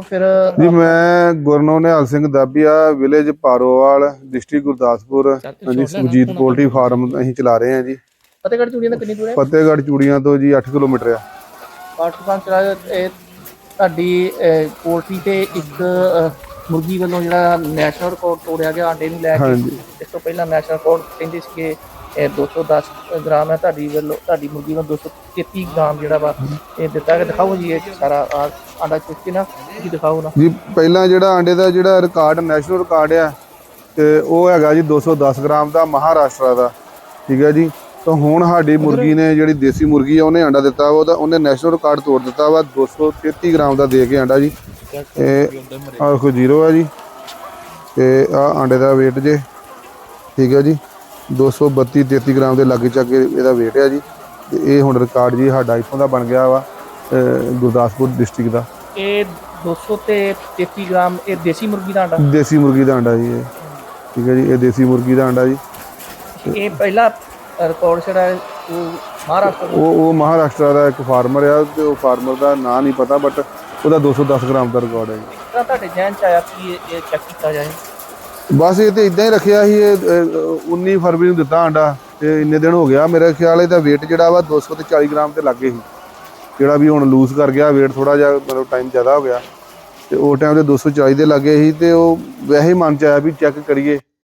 ਫਿਰ ਜੀ ਮੈਂ ਗੁਰਨੋ ਨਿਹਾਲ ਸਿੰਘ ਦਾਬੀਆ ਵਿਲੇਜ ਪਾਰੋਵਾਲ ਡਿਸਟ੍ਰਿਕਟ ਗੁਰਦਾਸਪੁਰ ਹਾਂਜੀ ਸੁਜੀਤ ਪੋਲਟਰੀ ਫਾਰਮ ਅਸੀਂ ਚਲਾ ਰਹੇ ਹਾਂ ਜੀ। ਫਤਿਹਗੜ੍ਹ ਚੂੜੀਆਂ ਦਾ ਕਿੰਨੀ ਦੂਰ ਹੈ? ਫਤਿਹਗੜ੍ਹ ਚੂੜੀਆਂ ਤੋਂ ਜੀ 8 ਕਿਲੋਮੀਟਰ ਆ। ਪਾਕਿਸਤਾਨ ਚਲਾ ਇਹ ਤੁਹਾਡੀ ਅਹ, ਪੋਲਟਰੀ ਤੇ ਇੱਕ ਅਹ, ਮੁਰਗੀ ਵੱਲੋਂ ਜਿਹੜਾ ਨੈਸ਼ਨਲ ਰਿਕਾਰਡ ਤੋੜਿਆ ਗਿਆ ਆਂਡੇ ਨੂੰ ਲੈ ਕੇ। ਇਸ ਤੋਂ ਪਹਿਲਾਂ ਨੈਸ਼ਨਲ ਰਿਕਾਰਡ ਕਹਿੰਦੇ ਸੀ ਕਿ ਇਹ 210 ਗ੍ਰਾਮ ਹੈ ਤੁਹਾਡੀ ਵੱਲੋਂ, ਤੁਹਾਡੀ ਮੁਰਗੀ ਨੂੰ 233 ਗ੍ਰਾਮ ਜਿਹੜਾ ਵਾ ਇਹ ਦਿੱਤਾ ਗਿਆ। ਦਿਖਾਓ ਜੀ ਇਹ ਸਾਰਾ ਆਹ ਆਂਡਾ ਚੁੱਕ ਕੇ ਨਾ ਜੀ ਦਿਖਾਓ ਨਾ। ਜੀ, ਪਹਿਲਾਂ ਜਿਹੜਾ ਆਂਡੇ ਦਾ ਜਿਹੜਾ ਰਿਕਾਰਡ, ਨੈਸ਼ਨਲ ਰਿਕਾਰਡ ਆ, ਤੇ ਉਹ ਹੈਗਾ ਜੀ 210 ਗ੍ਰਾਮ ਦਾ ਮਹਾਰਾਸ਼ਟਰ ਦਾ, ਠੀਕ ਹੈ ਜੀ। ਤਾਂ ਹੁਣ ਸਾਡੀ ਮੁਰਗੀ ਨੇ ਜਿਹੜੀ ਦੇਸੀ ਮੁਰਗੀ ਆ, ਉਹਨੇ ਆਂਡਾ ਦਿੱਤਾ ਵਾ, ਉਹਦਾ ਉਹਨੇ ਨੈਸ਼ਨਲ ਰਿਕਾਰਡ ਤੋੜ ਦਿੱਤਾ ਵਾ 233 ਗ੍ਰਾਮ ਦਾ ਦੇ ਕੇ ਆਂਡਾ ਜੀ। ਇਹ ਆਹ ਦੇਖੋ ਜ਼ੀਰੋ ਆ ਜੀ, ਤੇ ਆ ਆਂਡੇ ਦਾ weight ਜੇ, ਠੀਕ ਹੈ ਜੀ। 232 33 ਗ੍ਰਾਮ ਦੇ ਲਾਗੇ ਚੱਕੇ ਇਹਦਾ weight ਹੈ ਜੀ। ਤੇ ਇਹ ਹੁਣ ਰਿਕਾਰਡ ਜੀ ਸਾਡਾ ਇੱਥੋਂ ਦਾ ਬਣ ਗਿਆ ਵਾ ਗੁਰਦਾਸਪੁਰ ਡਿਸਟ੍ਰਿਕਟ ਦਾ। ਇਹ 200 ਤੇ 33 ਗ੍ਰਾਮ ਇਹ ਦੇਸੀ ਮੁਰਗੀ ਦਾ ਆਂਡਾ ਦੇਸੀ ਮੁਰਗੀ ਦਾ ਅੰਡਾ ਜੀ ਇਹ। ਠੀਕ ਹੈ ਜੀ ਇਹ ਦੇਸੀ ਮੁਰਗੀ ਦਾ ਅੰਡਾ ਜੀ। ਇਹ ਪਹਿਲਾ ਰਿਕਾਰਡ ਜਿਹੜਾ ਉਹ ਮਹਾਰਾਸ਼ਟਰ ਉਹ ਉਹ ਮਹਾਰਾਸ਼ਟਰ ਦਾ ਇੱਕ ਫਾਰਮਰ ਆ ਤੇ ਉਹ ਫਾਰਮਰ ਦਾ ਨਾਂ ਨਹੀਂ ਪਤਾ ਬਟ ਉਹਦਾ 210 ਗ੍ਰਾਮ ਦਾ ਰਿਕਾਰਡ ਹੈ ਜੀ। ਤੁਹਾਡੇ ਜਹਿਨ ਚ ਆਇਆ ਕਿ ਇਹ ਚੈੱਕ ਕੀਤਾ ਜਾਏ? ਬਸ ਇਹ ਤੇ ਇਦਾਂ ਹੀ ਰੱਖਿਆ ਸੀ ਇਹ ਅਹ, 19 ਫਰਵਰੀ ਨੂੰ ਦਿੱਤਾ ਆਂਡਾ ਤੇ ਇੰਨੇ ਦਿਨ ਹੋ ਗਿਆ। ਮੇਰੇ ਖਿਆਲ ਇਹਦਾ weight ਜਿਹੜਾ ਵਾ 200 ਤੇ 40 ਗ੍ਰਾਮ ਤੇ ਲੱਗੇ ਸੀ। ਜਿਹੜਾ ਵੀ ਹੁਣ ਲੂਜ਼ ਕਰ ਗਿਆ weight ਥੋੜਾ ਜਿਹਾ ਮਤਲਬ ਟਾਈਮ ਜ਼ਿਆਦਾ ਹੋ ਗਿਆ। ਤੇ ਉਹ ਟਾਈਮ ਤੇ 240 ਦੇ ਲੱਗੇ ਸੀ ਤੇ ਉਹ ਵੈਸੇ ਹੀ ਮਨ ਚ ਆਇਆ ਵੀ ਚੈੱਕ ਕਰੀਏ।